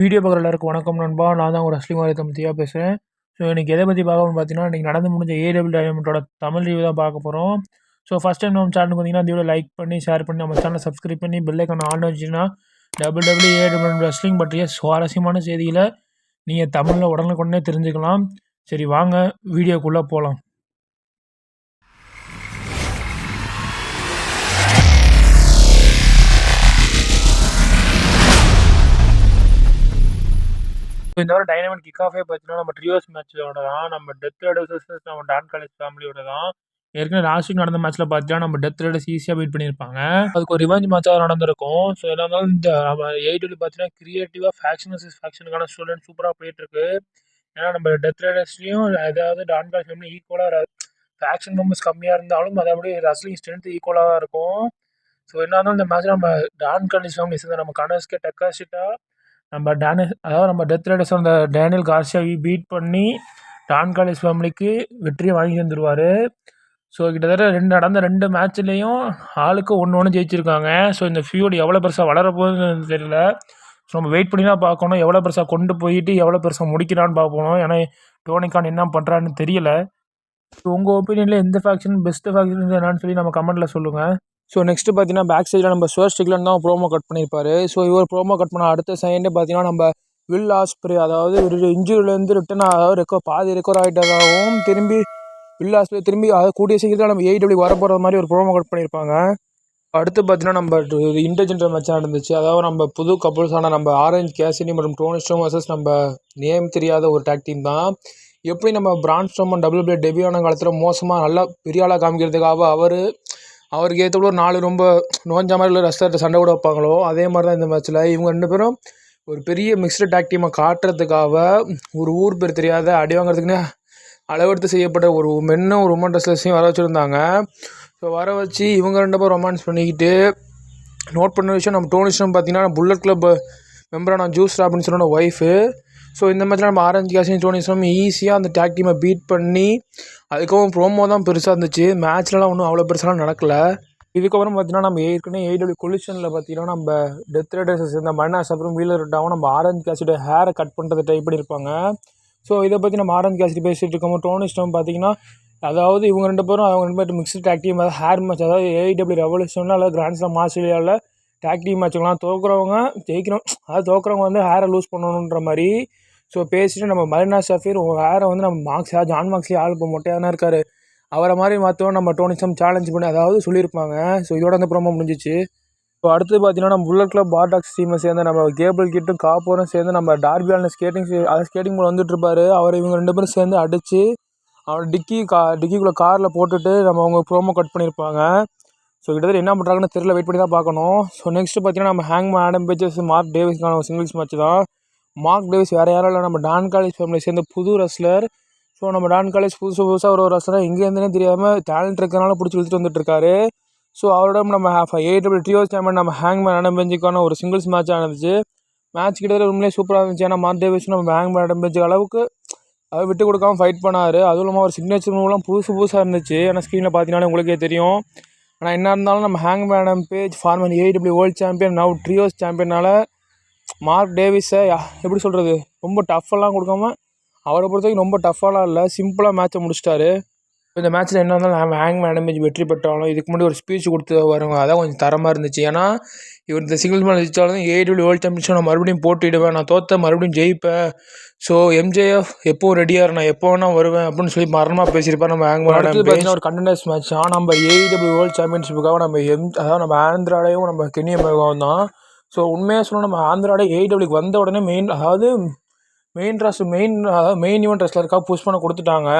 Video பார்க்குற எல்லாருக்கும் வணக்கம் நண்பா. நான் தான் ஒரு ரஸ்லிங் வாரியத்தை பற்றியாக பேசுகிறேன் ஸோ இன்றைக்கி எதை பற்றி பார்க்கணும்னு பார்த்தீங்கன்னா இன்றைக்கி நடந்து முடிஞ்ச ஏடபிள் டைமண்டோட தமிழ் ரிவ்யூ தான் பார்க்க போகிறோம் ஸோ ஃபஸ்ட் டைம் நம்ம சேனல் பார்த்தீங்கன்னா இந்த வீடியோ லைக் பண்ணி ஷேர் பண்ணி நம்ம சேனலை சப்ஸ்கிரைப் பண்ணி பெல்லைக்கான ஆன் வச்சுன்னா டபுள் டபுள்யூ ஏடபிள் ரெஸ்லிங் பற்றிய சுவாரஸ்யமான செய்திகளை நீங்கள் தமிழில் உடனுக்குடனே தெரிஞ்சுக்கலாம். சரி வாங்க வீடியோக்குள்ளே போகலாம் இந்த வாரம் டைனமிக் கிக் ஆஃபே பார்த்தீங்கன்னா நம்ம ட்ரியோஸ் மேட்சோட தான் நம்ம டெத் ரைடர்ஸ் நம்ம டான் காலேஜ் ஃபேமிலியோட தான் ஏற்கனவே லாஸ்ட் வீக் நடந்த மேட்ச்சில் பார்த்தீங்கன்னா நம்ம டெத் ரைடர்ஸ் ஈஸியாக பீட் பண்ணியிருப்பாங்க. அதுக்கு ஒரு ரிவெஞ்ச் மேட்சாக நடந்திருக்கும். ஸோ எல்லாம் இருந்தாலும் இந்த நம்ம எயிட் பார்த்தீங்கன்னா கிரியேட்டிவாக ஃபேக்ஷன் வர்சஸ் ஃபேக்ஷனுக்கான ஸ்டூடெண்ட் சூப்பராக போயிட்டுருக்கு ஏன்னா நம்ம டெத் ரைடர்ஸ்லையும் ஏதாவது டான் காலேஜ் ஃபேமிலி ஈக்குவலாக ஃபேக்ஷன் மெம்பர்ஸ் கம்மியாக இருந்தாலும் அதோடய ரஸ்லிங் ஸ்ட்ரென்த் ஈக்குவலாக இருக்கும். ஸோ என்ன இருந்தாலும் இந்த மேட்ச்சில் நம்ம டான் காலேஜ் ஃபேமிலி சேர்ந்த நம்ம கனஸ்கே டெக்காசிட்டா நம்ம டேனி அதாவது நம்ம டெத் ரேடர்ஸ் அந்த டேனியல் கார்சியாவை பீட் பண்ணி டான் காலேஜ் ஃபேமிலிக்கு வெற்றியை வாங்கி தந்துடுவார் ஸோ கிட்டத்தட்ட ரெண்டு நடந்த ரெண்டு மேட்ச்லேயும் ஆளுக்கு ஒன்று ஒன்று ஜெயிச்சிருக்காங்க. ஸோ இந்த ஃபியூட் எவ்வளோ பெருசாக வளரப்போகுதுன்னு தெரியல. ஸோ நம்ம வெயிட் பண்ணி தான் பார்க்கணும். எவ்வளோ பெருசாக கொண்டு போயிட்டு எவ்வளோ பெருசாக முடிக்கிறான்னு பார்க்கணும் ஏன்னா டோனிகான் என்ன பண்ணுறான்னு தெரியல. ஸோ உங்கள் ஒப்பீனியனில் எந்த ஃபேக்ஷன் பெஸ்ட்டு ஃபேக்ஷன் என்னன்னு சொல்லி நம்ம கமெண்ட்டில் சொல்லுங்கள் ஸோ நெக்ஸ்ட்டு பார்த்தீங்கன்னா பேக் சைடில் நம்ம சுவர் ஸ்டிக்லன் தான் ப்ரோமோ கட் பண்ணியிருப்பார் ஸோ இவர் ப்ரோமோ கட் பண்ண அடுத்த செகண்டே பார்த்தீங்கன்னா நம்ம வில் ஆஸ்பிரி அதாவது ஒரு இன்ஜுரியிலேருந்து ரிட்டன் அதாவது ரெக்கோ பாதி ரெக்கவர் ஆகிட்டதாகவும் திரும்பி வில் ஆஸ்பிரி திரும்பி அதை கூடிய சீக்கிரத்தில் நம்ம ஏடபிள்யூ வர போகிற மாதிரி ஒரு ப்ரோமோ கட் பண்ணியிருப்பாங்க அடுத்து பார்த்தீங்கன்னா நம்ம இன்டர்ஜென்டர் மேட்ச் நடந்துச்சு. அதாவது நம்ம புது கப்புள்ஸான நம்ம ஆரஞ்ச் கேசினி மற்றும் டோனி ஸ்டோம் வர்சஸ் நம்ம நேம் தெரியாத ஒரு டேக் டீம் தான். எப்படி நம்ம பிராண்ட் ஸ்டோமன் டபுள் பிளேட் டெபியூ ஆன காலத்தில் மோசமாக நல்லா பெரிய ஆளாக காமிக்கிறதுக்காக அவர் அவருக்கு ஏற்ற ஒரு நாலு ரொம்ப நோஞ்ச மாதிரி உள்ள ரசிகர்கிட்ட சண்டை கூட வைப்பாங்களோ அதே மாதிரி தான் இந்த மேட்ச்சில் இவங்க ரெண்டு பேரும் ஒரு பெரிய மிக்ஸ்டு டேக் டீமை காட்டுறதுக்காக ஒரு ஊர் பேர் தெரியாத அடி வாங்குறதுக்குன்னே அளவெடுத்து செய்யப்பட்ட ஒரு மென்னும் ஒரு உமன் ரெஸ்லர்ஸையும் வர வச்சுருந்தாங்க. ஸோ வர வச்சு இவங்க ரெண்டு பேரும் ரொமான்ஸ் பண்ணிக்கிட்டு நோட் பண்ண விஷயம் நம்ம டோனிஷன் பார்த்தீங்கன்னா புல்லட் கிளப் மெம்பரான ஜூஸ் ராபின்ஸனோட ஒய்ஃபு ஸோ இந்த மேட்ச்சில் நம்ம ஆரஞ்சு கேஷின் டோனிஸ்டம் ஈஸியாக அந்த டேக் டீமை பீட் பண்ணி அதுக்கப்புறம் ப்ரோமோ தான் பெருசாக இருந்துச்சு. மேட்ச்லலாம் ஒன்றும் அவ்வளோ பெருசாலாம் நடக்கலை. இதுக்கப்புறம் பார்த்தீங்கன்னா நம்ம ஏற்கனவே ஏடபிள்யூ கொலிஷனில் பார்த்தீங்கன்னா நம்ம டெத் ரைடர்ஸ் இந்த மன்னாஸ் அப்புறம் வீலர் விட்டாவும் நம்ம ஆரஞ்சு கேஷோட ஹேரை கட் பண்ணுறதை ட்ரை பண்ணியிருப்பாங்க ஸோ இதை பற்றி நம்ம ஆரஞ்சு கேஷ் பேசிகிட்டு இருக்கோம். டோனிஸ்டம் பார்த்தீங்கன்னா அதாவது இவங்க ரெண்டு பேரும் அவங்க ரெண்டு பேரும் மிக்ஸ்டு டேக் டீம் அதாவது ஹேர் மேட்ச் அதாவது ஏஐடபிள்யூ ரெவல்யூஷனில் அல்லது கிராண்ட்ஸ்லாம் ஆஸ்திரேலியாவில் டேக் டீம் மேட்ச்லாம் தோக்குறவங்க ஜெயிக்கிறோம் அதாவது தோக்குறவங்க வந்து ஹேரை லூஸ் பண்ணணுன்ற மாதிரி ஸோ பேசிட்டு நம்ம மரினா ஷஃபீர் வேறு வந்து நம்ம மார்க்ஸா ஜான் மார்க்ஸ்லி ஆள் இப்போ மொட்டையாக தான் இருக்கார். அவரை மாதிரி மாற்றவும் நம்ம டோனிசம் சேலஞ்ச் பண்ணி அதாவது சொல்லியிருப்பாங்க. ஸோ இதோட அந்த ப்ரோமோ முடிஞ்சிச்சு. இப்போ அடுத்து பார்த்தீங்கன்னா நம்ம புல்லட் கிளப் பார்டாக்ஸ் டீமை சேர்ந்து நம்ம கேபிள் கிட்டும் காப்போரும் சேர்ந்து நம்ம டார்பியாலில் ஸ்கேட்டிங் அதை ஸ்கேட்டிங் போல் வந்துட்டு இருப்பார். அவர் இவங்க ரெண்டு பேரும் சேர்ந்து அடித்து அவர் டிக்கி கா டிக்கிக்குள்ளே காரில் போட்டுட்டு நம்ம அவங்க ப்ரோமோ கட் பண்ணியிருப்பாங்க. ஸோ கிட்டத்தட்ட என்ன பண்ணுறாங்கன்னு தெரியல. வெயிட் பண்ணி தான் பார்க்கணும். ஸோ நெக்ஸ்ட்டு பார்த்தீங்கன்னா நம்ம ஹேங் ஆடம் பேச்சஸ் மார்க் டேவிஸ்க்கான ஒரு சிங்கிள்ஸ் மேட்ச் தான். மார்க் டேவிஸ் வேறு யாரும் இல்லை. நம்ம டான் காலேஜ் ஃபேமிலி சேர்ந்த புது ரஸ்லர் ஸோ நம்ம டான் காலேஜ் புதுசு புதுசாக ஒரு ரஸ்லர் எங்கேருந்துனே தெரியாமல் டேலண்ட் இருக்கிறனால பிடிச்சி இழுத்துட்டு வந்துட்டுருக்காரு ஸோ அவரோட நம்ம ஏ டபுள் ட்ரியோ சாம்பியன் நம்ம ஹேங்மேன் அடம்பெஞ்சுக்கான ஒரு சிங்கிள்ஸ் மேட்ச் ஆனது மேட்ச் கிட்டத்தட்ட உண்மையிலே சூப்பராக இருந்துச்சு. ஏன்னா மார்க் டேவிஸ் நம்ம ஹேங்மேன் அடம்பெஞ்சு அளவுக்கு அதை விட்டு கொடுக்காம ஃபைட் பண்ணார். அதுவும் இல்லாமல் ஒரு சிக்னேச்சர் மூவ்லாம் புதுசு புதுசாக இருந்துச்சு. ஏன்னா ஸ்க்ரீனில் பார்த்தீங்கன்னா உங்களுக்கே தெரியும். ஆனால் என்ன இருந்தாலும் நம்ம hang madam Page former AEW world champion now trios சாம்பியனால் Mark டேவிஸை எப்படி சொல்கிறது ரொம்ப டஃப்பெல்லாம் கொடுக்காம அவரை பொறுத்த வரைக்கும் ரொம்ப டஃப்பாலாம் இல்லை. சிம்பிளாக மேட்ச்சை முடிச்சிட்டாரு. இந்த மேட்ச்சில் என்ன இருந்தாலும் ஹேங் மேடமேஜ் வெற்றி பெற்றாலும் இதுக்கு முன்னாடி ஒரு ஸ்பீச் கொடுத்து வருவாங்க. அதான் கொஞ்சம் தரமாக இருந்துச்சு. ஏன்னா இவர் இந்த சிங்கிள் மேட்ச் ஜெயிச்சாலும் ஏடபிள்யூ வேர்ல்டு சாம்பியன்ஷிப் நான் மறுபடியும் போட்டிடுவேன் நான் தோற்ற மறுபடியும் ஜெயிப்பேன். ஸோ எம்ஜேஎஃப் எப்போ ரெடியாக நான் எப்போ வேணால் வருவேன் அப்படின்னு சொல்லி மரணமாக பேசியிருப்பார் நம்ம ஹேங் மேடம் பார்த்தீங்கன்னா ஒரு கண்டனர்ஸ் மேட்ச் ஆனால் நம்ம ஏடபிள்யூ வேர்ல்டு சாம்பியன்ஷிப்புக்காக நம்ம எம் அதாவது நம்ம ஆந்திராடையும் நம்ம கெனியம் தான் ஸோ உண்மையாக சொல்லணும் நம்ம ஆந்திராட ஏடபிள்யூக்கு வந்த உடனே மெயின் அதாவது மெயின் ட்ரெஸ் மெயின் அதாவது மெயின் ஈவெண்ட் இருக்கா புஷ் பண்ண கொடுத்துட்டாங்க.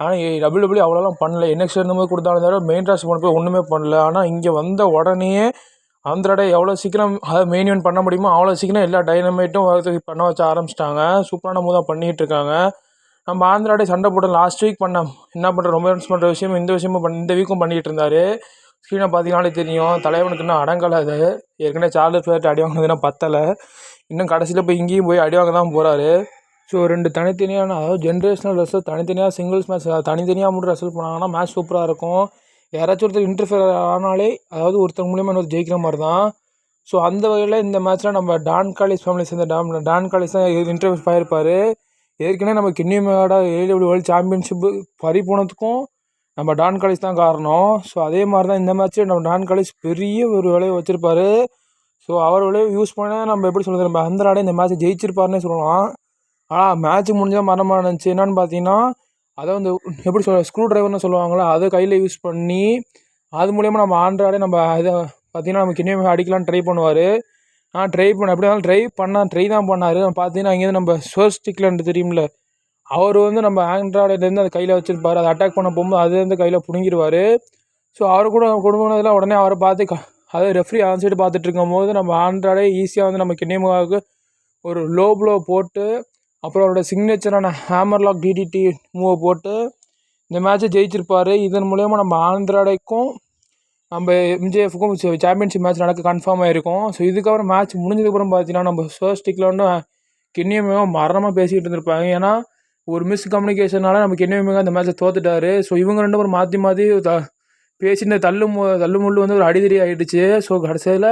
ஆனால் டபுள் டபுள்யூ அவ்வளோலாம் பண்ணல. என்எக்ஸ் இருந்தபோது கொடுத்தாலும் தவிர மெயின் ட்ரெஸ் போன போய் ஒன்றுமே பண்ணல. ஆனால் இங்கே வந்த உடனே ஆந்திராட எவ்வளோ சீக்கிரம் அதாவது மெயின் ஈவெண்ட் பண்ண முடியுமோ அவ்வளோ சீக்கிரம் எல்லா டைனமைட்டும் பண்ண வச்ச ஆரம்பிச்சிட்டாங்க. சூப்பரான மூதாக பண்ணிகிட்டு இருக்காங்க. நம்ம ஆந்திராடே சண்டை போட்டு லாஸ்ட் வீக் பண்ண என்ன பண்ணுற ரொம்ப பண்ணுற விஷயம் இந்த விஷயமும் பண்ண இந்த வீக்கும் பண்ணிகிட்டு இருந்தார். ஸ்க்ரீனை பார்த்தீங்கனாலே தெரியும். தலைவனுக்கு இன்னும் அடங்கலை அது ஏற்கனவே சார்லஸ் ஃபிளேட் அடி வாங்கினதுன்னா பத்தலை. இன்னும் கடைசியில் போய் இங்கேயும் போய் அடி வாங்க தான் போகிறாரு ஸோ ரெண்டு தனித்தனியான அதாவது ஜென்ரேஷனல் ரெஸ்லர் தனித்தனியாக சிங்கிள்ஸ் மேட்ச் தனித்தனியாக மட்டும் ரெசல் பண்ணாங்கன்னா மேட்ச் சூப்பராக இருக்கும். யாராச்சும் ஒருத்தர் இன்டர்ஃபியர் ஆனாலே அதாவது ஒருத்தர் மூலியமாக இன்னொரு ஜெயிக்கிற மாதிரி தான். ஸோ அந்த வகையில் இந்த மேட்ச்சில் நம்ம டான் காலேஜ் ஃபேமிலி சேர்ந்த டான் டான் காலேஜ் தான் இன்டர்வியூ ஆகிருப்பார் ஏற்கனவே நம்ம கிண்ணிமேடா ஏடபிள்யூ வேர்ல்டு சாம்பியன்ஷிப்பு பறி போனதுக்கும் நம்ம டான் காலேஜ் தான் காரணம். ஸோ அதே மாதிரி தான் இந்த மேட்ச்சு நம்ம டான் காலேஜ் பெரிய ஒரு விளைவு வச்சுருப்பாரு. ஸோ அவர் விளைவு யூஸ் பண்ணால் நம்ம எப்படி சொல்கிறது நம்ம அந்த இந்த மேட்ச்சை ஜெயிச்சிருப்பாருன்னே சொல்லலாம். ஆனால் மேட்ச் முடிஞ்சால் மரணமாக இருந்துச்சு என்னென்னு பார்த்தீங்கன்னா அதை வந்து எப்படி சொல்ல ஸ்க்ரூ ட்ரைவர்னு சொல்லுவாங்களா அதை கையில் யூஸ் பண்ணி அது மூலியமாக நம்ம ஆண்ட்ராய்டே நம்ம இதை பார்த்தீங்கன்னா நமக்கு கிண்ணியம் அடிக்கலாம்னு ட்ரை பண்ணுவார். நான் ட்ரை பண்ண எப்படி இருந்தாலும் ட்ரை பண்ணால் ட்ரை தான் பண்ணார். பார்த்தீங்கன்னா இங்கேருந்து நம்ம ஸ்வர் ஸ்டிக்லன்ட்டு தெரியும்ல அவர் வந்து நம்ம ஆண்ட்ராய்டுலேருந்து அதை கையில் வச்சுருப்பார். அதை அட்டாக் பண்ண போகும்போது அதுலேருந்து கையில் பிடுங்கிடுவார் ஸோ அவர் கூட கொடுக்குனதில் உடனே அவரை பார்த்து க அதை ரெஃப்ரி ஆன் சைடு பார்த்துட்டு இருக்கும் போது நம்ம ஆண்ட்ராய்டே ஈஸியாக வந்து நம்ம கிண்ணியமுகாவுக்கு ஒரு லோ ப்ளோ போட்டு அப்புறம் அவரோட சிக்னேச்சரான ஹேமர் லாக் டிடிடி மூவை போட்டு இந்த மேட்ச்சை ஜெயிச்சிருப்பார். இதன் மூலயமா நம்ம ஆந்திராடைக்கும் நம்ம எம்ஜிஎஃப்க்கும் சாம்பியன்ஷிப் மேட்ச் நடக்க கன்ஃபார்ம் ஆகிருக்கும் ஸோ இதுக்கப்புறம் மேட்ச் முடிஞ்சதுக்கப்புறம் பார்த்தீங்கன்னா நம்ம ஃபர்ஸ்ட் ஸ்டிக்கில் வந்து கிண்ணியமே மரணமாக பேசிக்கிட்டு இருந்திருப்பாங்க. ஏன்னா ஒரு மிஸ் கம்யூனிகேஷனால நமக்கு என்ன அந்த மேட்ச்சை தோத்துட்டாரு. ஸோ இவங்க ரெண்டு பேரும் மாற்றி மாற்றி த பேசின தள்ளு தள்ளு முள்ளு வந்து ஒரு அடிதடி ஆகிடுச்சு ஸோ கடைசியில்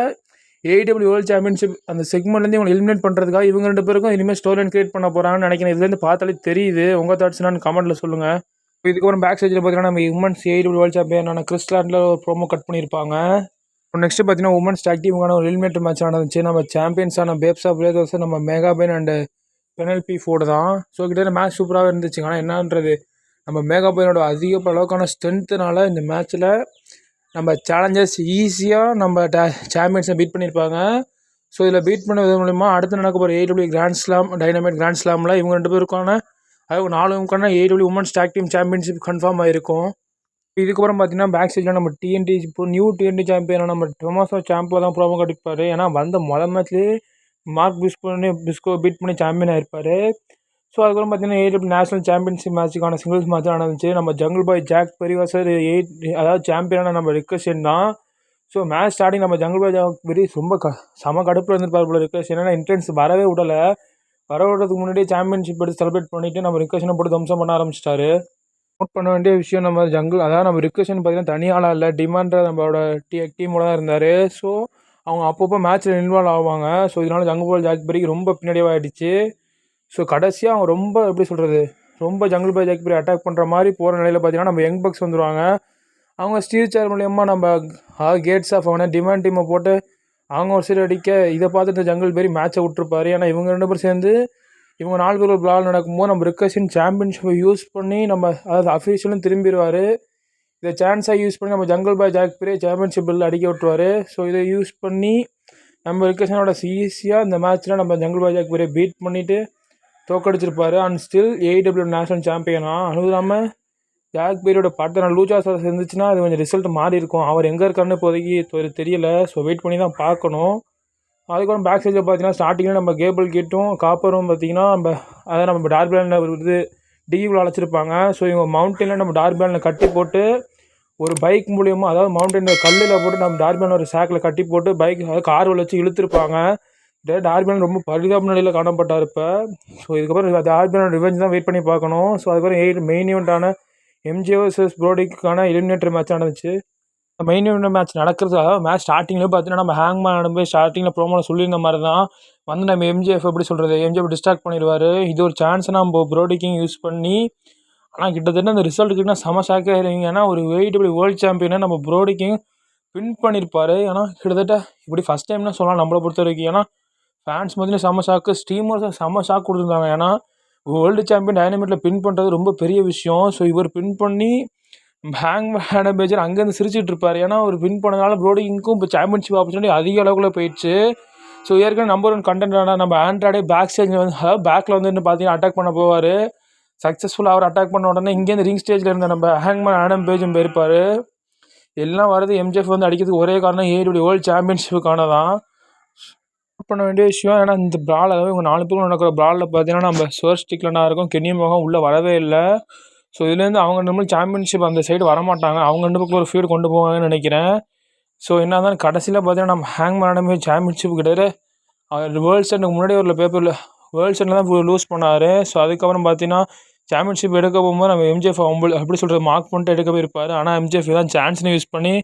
ஏடபிள்யூ வேர்ல்டு சாம்பியன்ஷிப் அந்த செக்மெண்ட்லேருந்து இவங்களை எலிமினேட் பண்ணுறதுக்காக இவங்க ரெண்டு பேருக்கும் இனிமேல் ஸ்டோரி லைன் கிரியேட் பண்ண போகிறாங்கன்னு நினைக்கிறேன். இதுலேருந்து பார்த்தாலே தெரியுது. உங்கள் தாட்ஸ் நான் கமெண்ட்டில் சொல்லுங்கள் இதுக்கப்புறம் பேக் சைடில் பார்த்தீங்கன்னா நம்ம உமன்ஸ் ஏடபிள்யூ வேர்ல்டு சாம்பியனான கிறிஸ்லாண்டில் ஒரு ப்ரோமோ கட் பண்ணியிருப்பாங்க. நெக்ஸ்ட் பார்த்தீங்கன்னா உமன்ஸ் ஆக்டிவான ஒரு எலிமினேட் மேட்ச் நடந்துச்சு. நம்ம சாம்பியன்ஸான பேப்ஸா பிளேதர்ஸ் நம்ம Megan Bayne and Penelope Ford தான். ஸோ கிட்டே மேட்ச் சூப்பராகவே இருந்துச்சு ஆனால் என்னன்றது? நம்ம மேகாபேனோட அதிக அளவுக்கான ஸ்ட்ரென்த்துனால இந்த மேட்ச்சில் நம்ம சேலஞ்சர்ஸ் ஈஸியாக நம்ம டே சாம்பியன்ஸை பீட் பண்ணியிருப்பாங்க ஸோ இதில் பீட் பண்ணது மூலிமா அடுத்து நடக்க போகிற AEW grand slam dynamite grand ஸ்லாமில் இவங்க ரெண்டு பேருக்கான அதாவது நாலுக்கான AEW women's tag team championship confirm ஆகிருக்கும் இதுக்கப்புறம் பார்த்தீங்கன்னா பேக் சைடில் நம்ம டிஎன்டி இப்போ நியூ டிஎன்டி சாம்பியனாக நம்ம டொமாசோ சாம்பியோ தான் ப்ரோமோ கட்டிப்பார் ஏன்னா வந்த மொதல் மேட்ச்லேயே மார்க் பிஸ் பண்ணி பிஸ்கோ பீட் பண்ணி சாம்பியன் ஆயிருப்பார். ஸோ அதுக்கப்புறம் பார்த்தீங்கன்னா ஏடபிள் நேஷனல் சாம்பியன்ஷிப் மேட்ச்சுக்கான சிங்கிள்ஸ் மேட்ச் நடந்துச்சு. நம்ம ஜங்கிள் பாய் ஜாக் பெரிவாசர் எயிட் அதாவது சாம்பியனான நம்ம ரிக்கஷன் தான். ஸோ மேட்ச் ஸ்டார்டிங் நம்ம ஜங்கிள் பாய் ஜாக் பெரிய ரொம்ப க செம கடுப்பில் இருந்திருப்பார் போல ரிக்கஷன் ஏன்னா இன்ட்ரென்ஸ் வரவே விடலை. வர விடுறதுக்கு முன்னாடியே சாம்பியன்ஷிப் எடுத்து செலிப்ரேட் பண்ணிவிட்டு நம்ம ரிக்கஷனை போட்டு தம்சம் பண்ண ஆரம்பிச்சிட்டாரு. நோட் பண்ண வேண்டிய விஷயம் நம்ம ஜங்கிள் அதாவது நம்ம ரிக்கஷன் பார்த்தீங்கன்னா தனியாளாக இல்லை டிமாண்டர் நம்மளோட டீ டீமோட தான் இருந்தார். ஸோ அவங்க அப்பப்போ மேட்ச்சில் இன்வால்வ் ஆவாங்க. ஸோ இதனால் ஜங்கு பால் ஜாக் பெரிக்கு ரொம்ப பின்னாடியே ஆகிடுச்சு ஸோ கடைசியாக அவங்க ரொம்ப எப்படி சொல்கிறது ரொம்ப ஜங்கிள் பாய் ஜாக்பரி அட்டாக் பண்ணுற மாதிரி போகிற நிலையில் பார்த்தீங்கன்னா நம்ம யங் பக்ஸ் வந்துடுவாங்க அவங்க ஸ்டீல் சேர் மூலியமாக நம்ம கேட்ஸ் ஆஃப் அவனை டிமாண்ட் டீமை போட்டு அவங்க ஒரு சைடு அடிக்க இதை பார்த்துட்டு ஜங்கிள் பேரி மேட்சை விட்டுருப்பாரு. ஏன்னா இவங்க ரெண்டு பேரும் சேர்ந்து இவங்க நாலு பேர் ஒரு பிளால் நடக்கும்போது நம்ம ரிக்கஷன் சாம்பியன்ஷிப்பை யூஸ் பண்ணி நம்ம அதாவது அஃபீஷியலும் திரும்பிடுவார் இதை சான்ஸாக யூஸ் பண்ணி நம்ம jungle boy Jack Perry championship bill அடிக்க விட்டுருவார். ஸோ இதை யூஸ் பண்ணி நம்ம ரிக்கஷனோட ஈஸியாக இந்த மேட்ச்சில் நம்ம jungle boy Jack Perry beat பண்ணிவிட்டு தோக்கடிச்சிருப்பார். அண்ட் ஸ்டில் ஏடபிள்யூ நேஷனல் சாம்பியனாக அதுவும் இல்லாமல் ஜாக் பீரியோட படத்தை லூஜா சார் இருந்துச்சுன்னா அது கொஞ்சம் ரிசல்ட் மாறி இருக்கும். அவர் எங்கே இருக்காருன்னு இப்போதைக்கு தெரியல. ஸோ வெயிட் பண்ணி தான் பார்க்கணும். அதுக்கப்புறம் பேக் சைடில் பார்த்தீங்கன்னா ஸ்டார்டிங்கில் நம்ம கேபிள் கேட்டும் காப்பரும் பார்த்தீங்கன்னா நம்ம அதை நம்ம டார்பிளானில் இது டிகிவில் அழைச்சிருப்பாங்க. ஸோ இவங்க மவுண்டனில் நம்ம டார்பிளானில் கட்டி போட்டு ஒரு பைக் மூலியமாக அதாவது மவுண்டனில் கல்லில் போட்டு நம்ம டார்பிளான் ஒரு சேக்கில் கட்டி போட்டு பைக் அதாவது கார் வச்சு இழுத்துருப்பாங்க. டேரக்ட் ரொம்ப பரிதாப நிலையில் காணப்பட்டார் இப்போ. ஸோ இதுக்கப்புறம் டார்பியானோட ரிவெஞ்ச் தான் வெயிட் பண்ணி பார்க்கணும். ஸோ அதுக்கப்புறம் எயிட் மெயின் ஈவெண்ட்டான எம்ஜி ப்ரோடிக்கான எலிமினேட்டர் மேட்ச் நடந்துச்சு மெயின் இவெண்ட் மேட்ச் நடக்கிறது அதாவது மேட்ச் ஸ்டார்டிங்லேயே பார்த்தீங்கன்னா நம்ம ஹேங் மேன் போய் ஸ்டார்டிங்கில் ப்ரோமோவில் சொல்லியிருந்த மாதிரி தான் வந்து நம்ம எம்ஜிஎஃப் எப்படி சொல்கிறது எம்ஜிஎஃப் டிஸ்ட்ராக்ட் பண்ணிடுவார். இது ஒரு சான்ஸை நம்ம ப்ரோடிக்கிங் யூஸ் பண்ணி ஆனால் கிட்டத்தட்ட அந்த ரிசல்ட் கிட்ட செம ஷாக்காக ஏன்னா ஒரு வெயிட்டபிள் வேர்ல்டு சாம்பியனை நம்ம ப்ரோடிக்கிங் வின் பண்ணியிருப்பார் ஏன்னா கிட்டத்தட்ட இப்படி ஃபஸ்ட் டைம்னா சொல்லலாம் நம்மளை பொறுத்த வரைக்கும் ஏன்னா ஃபேன்ஸ் மத்தியில் செம்ம ஷாக்கு ஸ்ட்ரீமர்ஸும் செம்ம ஷாக் கொடுத்துருந்தாங்க. ஏன்னா வேர்ல்டு சாம்பியன் டைனமிட்டில் பின் பண்ணுறது ரொம்ப பெரிய விஷயம். ஸோ இவர் பின் பண்ணி ஹேங் மேனேஜர் அங்கேருந்து சிரிச்சிட்டு இருப்பார். ஏன்னா அவர் வின் பண்ணதுனால ப்ரோடிங்க்கும் இப்போ சாம்பியன்ஷிப் ஆப்பர்ச்சுனிட்டி அதிக அளவுக்குள்ள போயிடுச்சு. ஸோ ஏற்கனவே நம்பர் ஒன் கண்டென்ட் நம்ம ஆண்ட்ராய்டே பேக் ஸ்டேஜில் வந்து பேக்கில் வந்து பார்த்தீங்கன்னா அட்டாக் பண்ண போவார். சக்ஸஸ்ஃபுல்லாக அவர் அட்டாக் பண்ண உடனே இங்கேருந்து ரிங் ஸ்டேஜில் இருந்த நம்ம ஹேங்மேன் ஆடம் பேஜும் போயிருப்பார். எல்லாம் வரது எம்ஜிஎஃப் வந்து அடிக்கிறதுக்கு ஒரே காரணம் ஏடியோட வேர்ல்டு சாம்பியன்ஷிப்புக்கான தான். பண்ண வேண்டிய விஷயம் ஏன்னா இந்த ப்ரால் அதாவது இவங்க நாலு பேரும் நடக்கிற ப்ராலில் பார்த்தீங்கன்னா நம்ம சுவர் ஸ்டிக்லனா இருக்கும் கென்னியமாக உள்ளே வரவே இல்லை. ஸோ இதுலேருந்து அவங்க ரெண்டு சாம்பியன்ஷிப் அந்த சைடு வரமாட்டாங்க. அவங்க ரெண்டு பக்கம் ஒரு ஃபீடு கொண்டு போவாங்கன்னு நினைக்கிறேன். ஸோ என்ன தான் கடைசியில் பார்த்தீங்கன்னா நம்ம ஹேங் மேனமே சாம்பியன்ஷிப் கிட்டத்தட்ட அவர் வேர்ல்ட் செட்டுக்கு முன்னாடி ஒரு பேப்பரில் வேர்ல்ட் செட்டில் தான் லூஸ் பண்ணார். ஸோ அதுக்கப்புறம் பார்த்தீங்கன்னா சாம்பியன்ஷிப் எடுக்க போகும்போது நம்ம எம்ஜிஎஃப் அவங்க எப்படி சொல்கிறது மார்க் பண்ணிட்டு எடுக்க போயிருப்பார். ஆனால் எம்ஜிஎஃப் தான் சான்ஸ்னு யூஸ் பண்ணி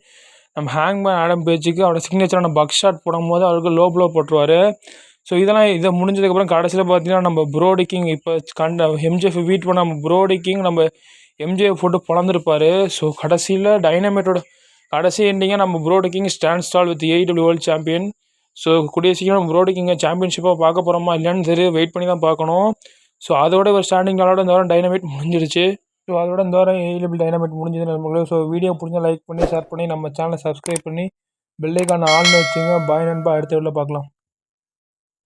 நம்ம ஹேங்மேன் ஆடம் பேஜுக்கு அவரோட சிக்னேச்சரான பக் ஷாட் போடும்போது அவருக்கு லோ ப்ளோ போட்டுருவார். ஸோ இதெல்லாம் இதை முடிஞ்சதுக்கப்புறம் கடைசியில் பார்த்தீங்கன்னா நம்ம ப்ரோடி கிங் இப்போ கண்ட எம்ஜிஎஃப் வீட் பண்ண நம்ம ப்ரோடி கிங் நம்ம எம்ஜிஎஃப் போட்டு பிறந்திருப்பார் ஸோ கடைசியில் டைனமேட்டோட கடைசி எண்டிங்காக நம்ம Brody King stand stall with AEW world champion so கூடிய சீக்கிரம் ப்ரோடி கிங்கை சாம்பியன்ஷிப்பாக பார்க்க போகிறோமா இல்லைன்னு தெரியும் வெயிட் பண்ணி தான் பார்க்கணும். ஸோ அதோட ஒரு ஸ்டாண்டிங் நாளோட இந்த வாரம் டைனமேட் முடிஞ்சிருச்சு. ஸோ அதோட இந்த வாரம் ஏடபிள் டைனமேட் முடிஞ்சது நண்பர்களே ஸோ வீடியோ பிடிச்சா லைக் பண்ணி ஷேர் பண்ணி நம்ம சேனலை சப்ஸ்கிரைப் பண்ணி பெல்லைக்கான ஆள்னு வச்சுங்க. பாய் நண்பா. அடுத்த வீடியோவில் பார்க்கலாம்.